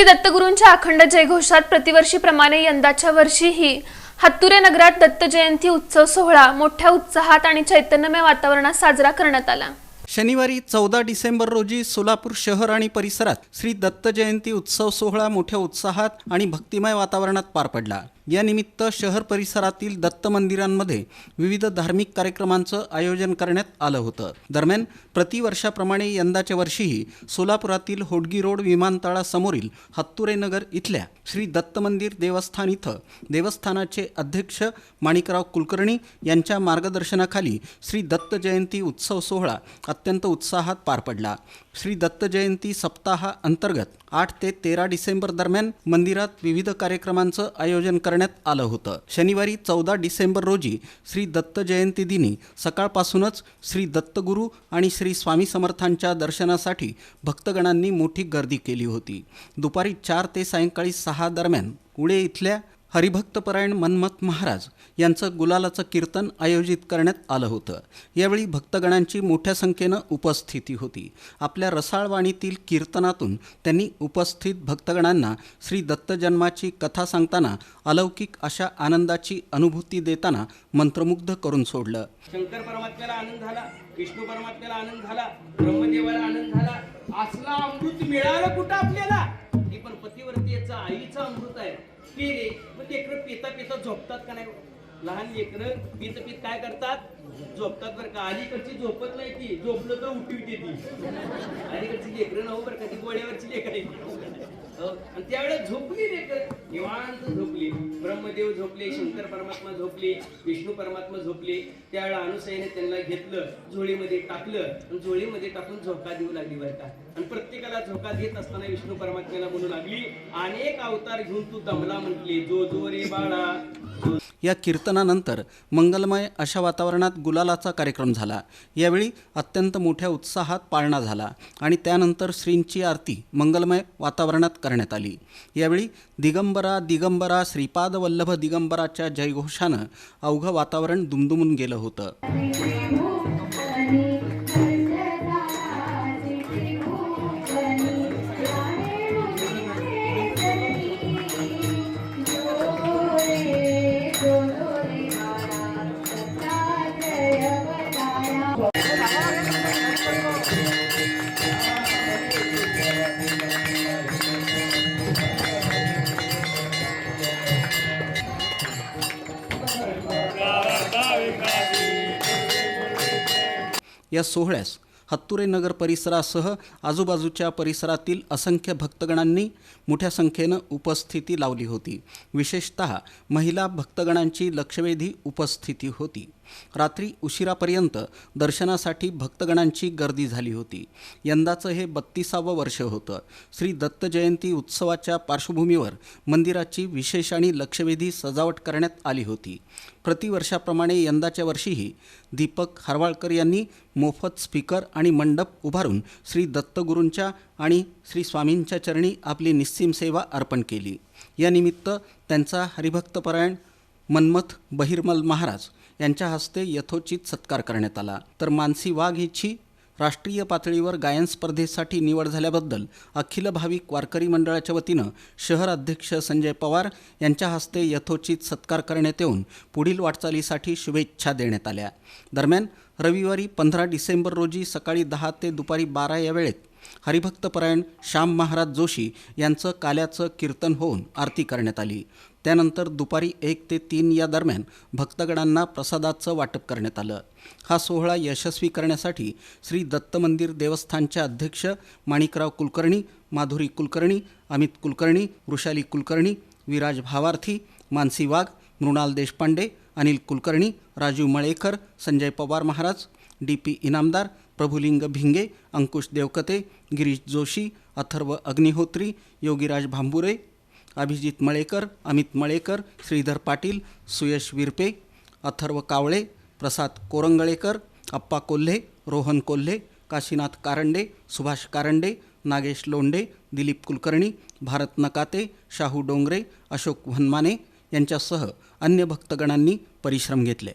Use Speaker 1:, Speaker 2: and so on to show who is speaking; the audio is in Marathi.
Speaker 1: श्री दत्तगुरूंच्या अखंड जयघोषात प्रतिवर्षीप्रमाणे यंदाच्या वर्षीही हत्तुरे नगरात दत्त जयंती उत्सव सोहळा मोठ्या उत्साहात आणि चैतन्यमय वातावरणात साजरा करण्यात आला.
Speaker 2: शनिवारी चौदा डिसेंबर रोजी सोलापूर शहर आणि परिसरात श्री दत्त जयंती उत्सव सोहळा मोठ्या उत्साहात आणि भक्तिमय वातावरणात पार पडला. या निमित्त शहर परिसरातील दत्त मंदिरांमध्ये विविध धार्मिक कार्यक्रमांचं आयोजन करण्यात आलं होतं. दरम्यान प्रतिवर्षाप्रमाणे यंदाच्या वर्षीही सोलापुरातील होडगी रोड विमानतळासमोरील हत्तुरेनगर इथल्या श्री दत्त मंदिर देवस्थान इथं देवस्थानाचे अध्यक्ष माणिकराव कुलकर्णी यांच्या मार्गदर्शनाखाली श्री दत्त जयंती उत्सव सोहळा अत्यंत उत्साहात पार पडला. श्री दत्त जयंती सप्ताहा अंतर्गत आठ ते तेरा डिसेंबर दरम्यान मंदिरात विविध कार्यक्रमांचं आयोजन करण्यात आलं होतं. शनिवारी चौदा डिसेंबर रोजी श्री दत्त जयंती दिनी सकाळपासूनच श्री दत्तगुरू आणि श्री स्वामी समर्थांच्या दर्शनासाठी भक्तगणांनी मोठी गर्दी केली होती. दुपारी चार ते सायंकाळी सहा दरम्यान उडे इथल्या हरिभक्तपरायण मन्मथ महाराज यांचं गुलालाचं कीर्तन आयोजित करण्यात आलं होतं. यावेळी भक्तगणांची मोठ्या संख्येनं उपस्थिती होती. आपल्या रसाळवाणीतील कीर्तनातून त्यांनी उपस्थित भक्तगणांना श्री दत्तजन्माची कथा सांगताना अलौकिक अशा आनंदाची अनुभूती देताना मंत्रमुग्ध करून सोडलं.
Speaker 3: शंकर परमात्म्याला आनंद झाला विष्णू परमात्म्याला आनंद झाला ब्रह्मदेवाला आनंद झाला. असला अमृत मिळालं कुठं आपल्याला? आईचं अमृत आहे. ते रे मग लेकरं पिता पिता झोपतात का नाही? लहान लेकरं पित पित काय करतात? झोपतात बरं का. अलीकडची झोपत नाही ती. झोपलं तर उठवी ती. अलीकडची लेकरं नव्हतं बरं का ती गोळ्यावरची लेकर आहे हो. आणि त्यावेळेस झोपली लेकर. निवांत ब्रह्मदेव झोपले शंकर परमात्मा झोपले विष्णू परमात्मा झोपले त्यावेळेला अनुसयाने त्यांना घेतलं झोळीमध्ये टाकलं आणि झोळीमध्ये टाकून झोका देऊ लागली बरं का. आणि प्रत्येकाला झोका देत असताना विष्णू परमात्म्याला म्हणू लागली अनेक अवतार घेऊन तू दमला म्हटली जो जो रे बाळा जो
Speaker 2: या कीर्तनानंतर मंगलमय अशा वातावरणात गुलालाचा कार्यक्रम झाला. यावेळी अत्यंत मोठ्या उत्साहात पाळणा झाला आणि त्यानंतर श्रींची आरती मंगलमय वातावरणात करण्यात आली. यावेळी दिगंबरा दिगंबरा श्रीपाद वल्लभ दिगंबराच्या जयघोषानं अवघं वातावरण दुमदुमून गेलं होतं. या सोहळ्यास हत्तुरे नगर परिसरासह आजूबाजूच्या परिसरातील असंख्य भक्तगणांनी मोठ्या संख्येनं उपस्थिती लावली होती. विशेषत महिला भक्तगणांची लक्षवेधी उपस्थिती होती. रात्री उशिरापर्यंत दर्शनासाठी भक्तगणांची गर्दी झाली होती. यंदाचं हे बत्तीसावं वर्ष होतं. श्री दत्त जयंती उत्सवाच्या पार्श्वभूमीवर मंदिराची विशेष आणि लक्षवेधी सजावट करण्यात आली होती. प्रतिवर्षाप्रमाणे यंदाच्या वर्षीही दीपक हरवाळकर यांनी मोफत स्पीकर आणि मंडप उभारून श्री दत्तगुरूंच्या आणि श्री स्वामींच्या चरणी आपली निस्सीम सेवा अर्पण केली. यानिमित्त त्यांचा हरिभक्तपरायण मन्मथ बहिरमल महाराज यांच्या हस्ते यथोचित सत्कार करण्यात आला. तर मानसी वाघ हिची राष्ट्रीय पातळीवर गायन स्पर्धेसाठी निवड झाल्याबद्दल अखिल भाविक वारकरी मंडळाच्या वतीनं शहर अध्यक्ष संजय पवार यांच्या हस्ते यथोचित सत्कार करण्यात येऊन पुढील वाटचालीसाठी शुभेच्छा देण्यात आल्या. दरम्यान रविवारी पंधरा डिसेंबर रोजी सकाळी दहा ते दुपारी बारा या वेळेत हरिभक्तपरायण श्याम महाराज जोशी यांचं काल्याचं कीर्तन होऊन आरती करण्यात आली. त्यानंतर दुपारी एक ते तीन या दरम्यान भक्तगणांना प्रसादाचं वाटप करण्यात आलं. हा सोहळा यशस्वी करण्यासाठी श्री दत्त मंदिर देवस्थानच्या अध्यक्ष माणिकराव कुलकर्णी माधुरी कुलकर्णी अमित कुलकर्णी वृषाली कुलकर्णी विराज भावार्थी मानसी वाघ मृणाल देशपांडे अनिल कुलकर्णी राजू मळेकर संजय पवार महाराज डी पी इनामदार प्रभुलिंग भिंगे अंकुश देवकते गिरीश जोशी अथर्व अग्निहोत्री योगीराज भांबुरे अभिजित मळेकर अमित मळेकर श्रीधर पाटील सुयश विरपे अथर्व कावळे प्रसाद कोरंगळेकर अप्पा कोल्हे रोहन कोल्हे काशीनाथ कारंडे सुभाष कारंडे नागेश लोंडे दिलीप कुलकर्णी भारत नकाते शाहू डोंगरे अशोक वनमाने यांच्यासह अन्य भक्तगणांनी परिश्रम घेतले.